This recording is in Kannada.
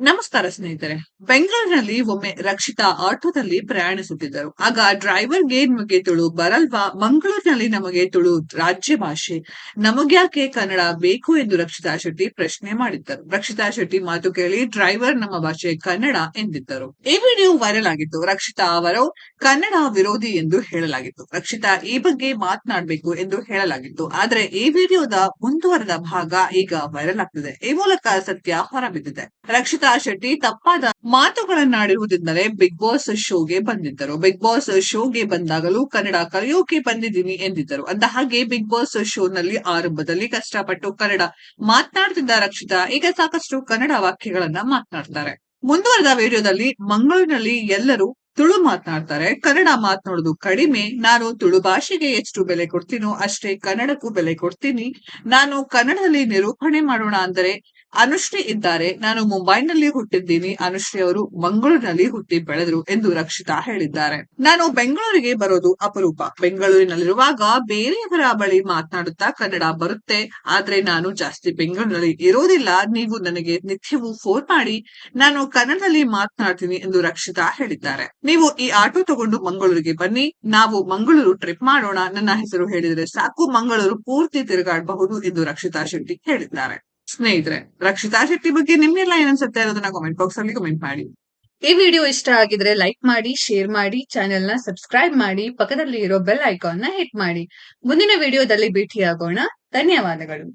ನಮಸ್ಕಾರ ಸ್ನೇಹಿತರೆ, ಬೆಂಗಳೂರಿನಲ್ಲಿ ಒಮ್ಮೆ ರಕ್ಷಿತಾ ಆಟೋದಲ್ಲಿ ಪ್ರಯಾಣಿಸುತ್ತಿದ್ದರು. ಆಗ ಡ್ರೈವರ್ಗೆ ನಿಮಗೆ ತುಳು ಬರಲ್ವಾ? ಮಂಗಳೂರಿನಲ್ಲಿ ನಮಗೆ ತುಳು ರಾಜ್ಯ ಭಾಷೆ. ನಮಗ್ಯಾಕೆ ಕನ್ನಡ ಬೇಕು ಎಂದು ರಕ್ಷಿತಾ ಶೆಟ್ಟಿ ಪ್ರಶ್ನೆ ಮಾಡಿದ್ದರು. ರಕ್ಷಿತಾ ಶೆಟ್ಟಿ ಮಾತು ಕೇಳಿ ಡ್ರೈವರ್ ನಮ್ಮ ಭಾಷೆ ಕನ್ನಡ ಎಂದಿದ್ದರು. ಈ ವಿಡಿಯೋ ವೈರಲ್ ಆಗಿತ್ತು. ರಕ್ಷಿತಾ ಅವರು ಕನ್ನಡ ವಿರೋಧಿ ಎಂದು ಹೇಳಲಾಗಿತ್ತು. ರಕ್ಷಿತಾ ಈ ಬಗ್ಗೆ ಮಾತನಾಡಬೇಕು ಎಂದು ಹೇಳಲಾಗಿತ್ತು. ಆದರೆ ಈ ವಿಡಿಯೋದ ಮುಂದುವರೆದ ಭಾಗ ಈಗ ವೈರಲ್ ಆಗ್ತಿದೆ. ಈ ಮೂಲಕ ಸತ್ಯ ಹೊರಬಿದ್ದಿದೆ. ರಕ್ಷಿತಾ ಶೆಟ್ಟಿ ತಪ್ಪಾದ ಮಾತುಗಳನ್ನಾಡಿರುವುದರಿಂದಲೇ ಬಿಗ್ ಬಾಸ್ ಶೋಗೆ ಬಂದಿದ್ದರು. ಬಿಗ್ ಬಾಸ್ ಶೋಗೆ ಬಂದಾಗಲೂ ಕನ್ನಡ ಕಲಿಯೋಕೆ ಬಂದಿದ್ದೀನಿ ಎಂದಿದ್ದರು. ಅಂದ ಹಾಗೆ ಬಿಗ್ ಬಾಸ್ ಶೋ ನಲ್ಲಿ ಆರಂಭದಲ್ಲಿ ಕಷ್ಟಪಟ್ಟು ಕನ್ನಡ ಮಾತನಾಡ್ತಿದ್ದ ರಕ್ಷಿತಾ ಈಗ ಸಾಕಷ್ಟು ಕನ್ನಡ ವಾಕ್ಯಗಳನ್ನ ಮಾತನಾಡ್ತಾರೆ. ಮುಂದುವರೆದ ವಿಡಿಯೋದಲ್ಲಿ ಮಂಗಳೂರಿನಲ್ಲಿ ಎಲ್ಲರೂ ತುಳು ಮಾತನಾಡ್ತಾರೆ. ಕನ್ನಡ ಮಾತನಾಡೋದು ಕಡಿಮೆ. ನಾನು ತುಳು ಭಾಷೆಗೆ ಎಷ್ಟು ಬೆಲೆ ಕೊಡ್ತೀನೋ ಅಷ್ಟೇ ಕನ್ನಡಕ್ಕೂ ಬೆಲೆ ಕೊಡ್ತೀನಿ. ನಾನು ಕನ್ನಡದಲ್ಲಿ ನಿರೂಪಣೆ ಮಾಡೋಣ ಅಂದರೆ ಅನುಶ್ರೀ ಇದ್ದಾರೆ. ನಾನು ಮುಂಬೈನಲ್ಲಿ ಹುಟ್ಟಿದ್ದೀನಿ. ಅನುಶ್ರೀ ಅವರು ಮಂಗಳೂರಿನಲ್ಲಿ ಹುಟ್ಟಿ ಬೆಳೆದರು ಎಂದು ರಕ್ಷಿತಾ ಹೇಳಿದ್ದಾರೆ. ನಾನು ಬೆಂಗಳೂರಿಗೆ ಬರೋದು ಅಪರೂಪ. ಬೆಂಗಳೂರಿನಲ್ಲಿರುವಾಗ ಬೇರೆಯವರ ಬಳಿ ಮಾತನಾಡುತ್ತಾ ಕನ್ನಡ ಬರುತ್ತೆ. ಆದ್ರೆ ನಾನು ಜಾಸ್ತಿ ಬೆಂಗಳೂರಿನಲ್ಲಿ ಇರೋದಿಲ್ಲ. ನೀವು ನನಗೆ ನಿತ್ಯವೂ ಫೋನ್ ಮಾಡಿ ನಾನು ಕನ್ನಡದಲ್ಲಿ ಮಾತನಾಡ್ತೀನಿ ಎಂದು ರಕ್ಷಿತಾ ಹೇಳಿದ್ದಾರೆ. ನೀವು ಈ ಆಟೋ ತಗೊಂಡು ಮಂಗಳೂರಿಗೆ ಬನ್ನಿ. ನಾವು ಮಂಗಳೂರು ಟ್ರಿಪ್ ಮಾಡೋಣ. ನನ್ನ ಹೆಸರು ಹೇಳಿದರೆ ಸಾಕು. ಮಂಗಳೂರು ಪೂರ್ತಿ ತಿರುಗಾಡಬಹುದು ಎಂದು ರಕ್ಷಿತಾ ಶೆಟ್ಟಿ ಹೇಳಿದ್ದಾರೆ. ಸ್ನೇಹಿತರೆ, ರಕ್ಷಿತಾ ಶೆಟ್ಟಿ ಬಗ್ಗೆ ನಿಮ್ಗೆಲ್ಲ ಏನನ್ಸುತ್ತೆ ಅನ್ನೋದನ್ನ ಕಾಮೆಂಟ್ ಬಾಕ್ಸ್ ಅಲ್ಲಿ ಕಮೆಂಟ್ ಮಾಡಿ. ಈ ವಿಡಿಯೋ ಇಷ್ಟ ಆಗಿದ್ರೆ ಲೈಕ್ ಮಾಡಿ ಶೇರ್ ಮಾಡಿ ಚಾನೆಲ್ನ ಸಬ್ಸ್ಕ್ರೈಬ್ ಮಾಡಿ ಪಕ್ಕದಲ್ಲಿ ಇರೋ ಬೆಲ್ ಐಕಾನ್ನ ಹಿಟ್ ಮಾಡಿ. ಮುಂದಿನ ವಿಡಿಯೋದಲ್ಲಿ ಭೇಟಿಯಾಗೋಣ. ಧನ್ಯವಾದಗಳು.